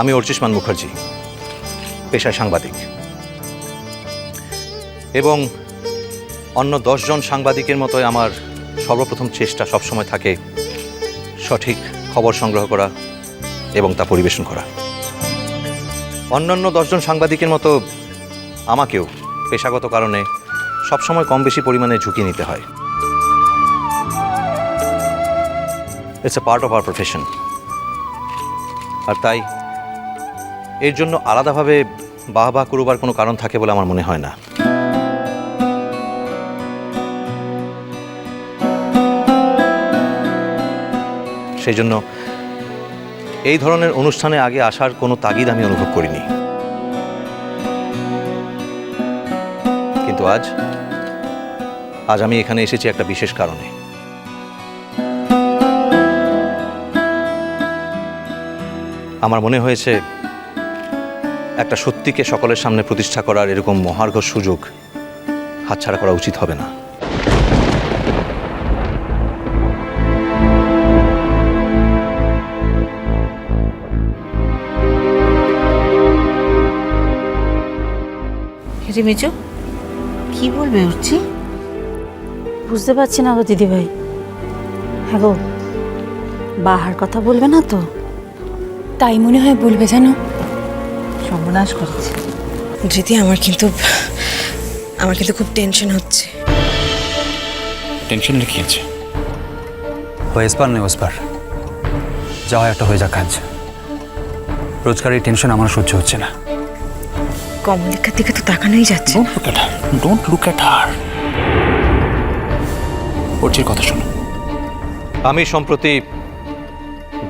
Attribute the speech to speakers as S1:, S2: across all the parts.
S1: আমি অর্চিষ্মান মুখার্জি, পেশায় সাংবাদিক। এবং অন্য দশজন সাংবাদিকের মতোই আমার সর্বপ্রথম চেষ্টা সবসময় থাকে সঠিক খবর সংগ্রহ করা এবং তা পরিবেশন করা। অন্যান্য দশজন সাংবাদিকের মতো আমাকেও পেশাগত কারণে সবসময় কম বেশি পরিমাণে ঝুঁকি নিতে হয়। It's a part of our profession আর তাই এর জন্য আলাদাভাবে বাহ বাহ করবার কোনো কারণ থাকে বলে আমার মনে হয় না। সেই জন্য এই ধরনের অনুষ্ঠানে আগে আসার কোনো তাগিদ আমি অনুভব করিনি। কিন্তু আজ আজ আমি এখানে এসেছি একটা বিশেষ কারণে। আমার মনে হয়েছে একটা সত্যিকে সকলের সামনে প্রতিষ্ঠা করার এরকম মহার্ঘ সুযোগ হাতছাড়া করা উচিত হবে না।
S2: রে মেজো কি বলবে উঠছি
S3: বুঝতে পারছি না গো দিদিভাই। হ্যাঁ গো বাহার কথা বলবে না তো?
S4: তাই মনে হয় বলবে জানো?
S2: সর্বনাশ করেছে।
S5: ধৃতি আমার কিন্তু আমার কিন্তু খুব টেনশন হচ্ছে।
S6: টেনশন কি আছে?
S7: এসপার নেই ওসপার যা হয় একটা হয়ে যাক কাজ রোজকার এই টেনশন আমার সহ্য হচ্ছে না।
S5: কমলিকার দিকে তো তাকানোই যাচ্ছে
S6: don't look at her don't look at her ওর কথা শোনো।
S1: আমি সম্প্রতি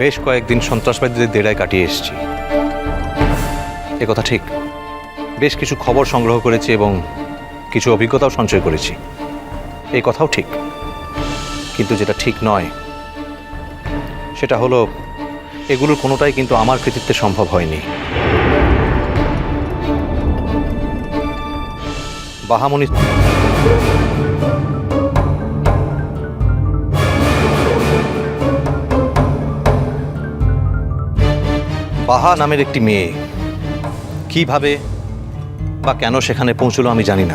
S1: বেশ কয়েকদিন সন্ত্রাসবাদীদের দেড়ায় কাটিয়ে এসেছি। এ কথা ঠিক। বেশ কিছু খবর সংগ্রহ করেছি এবং কিছু অভিজ্ঞতাও সঞ্চয় করেছি। এই কথাও ঠিক। কিন্তু যেটা ঠিক নয়, সেটা হলো, এগুলোর কোনোটাই কিন্তু আমার কৃতিত্বে সম্ভব হয়নি। বাহামণি বাহা নামের একটি মেয়ে। কীভাবে বা কেন সেখানে পৌঁছলো আমি জানি না।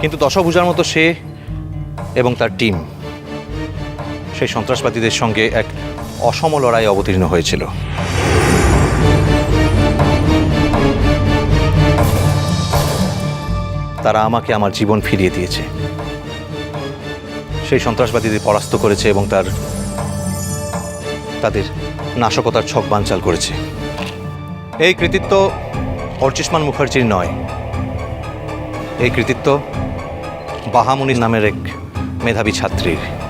S1: কিন্তু দশভূজার মতো সে এবং তার টিম সেই সন্ত্রাসবাদীদের সঙ্গে এক অসম লড়াই অবতীর্ণ হয়েছিল। তারা আমাকে আমার জীবন ফিরিয়ে দিয়েছে। সেই সন্ত্রাসবাদীদের পরাস্ত করেছে এবং তার, তাদের নাশকতার ছক বানচাল করেছে। এই কৃতিত্ব অর্চিষ্মান মুখার্জির নয়। এই কৃতিত্ব বাহামুনি নামের এক মেধাবী ছাত্রীর।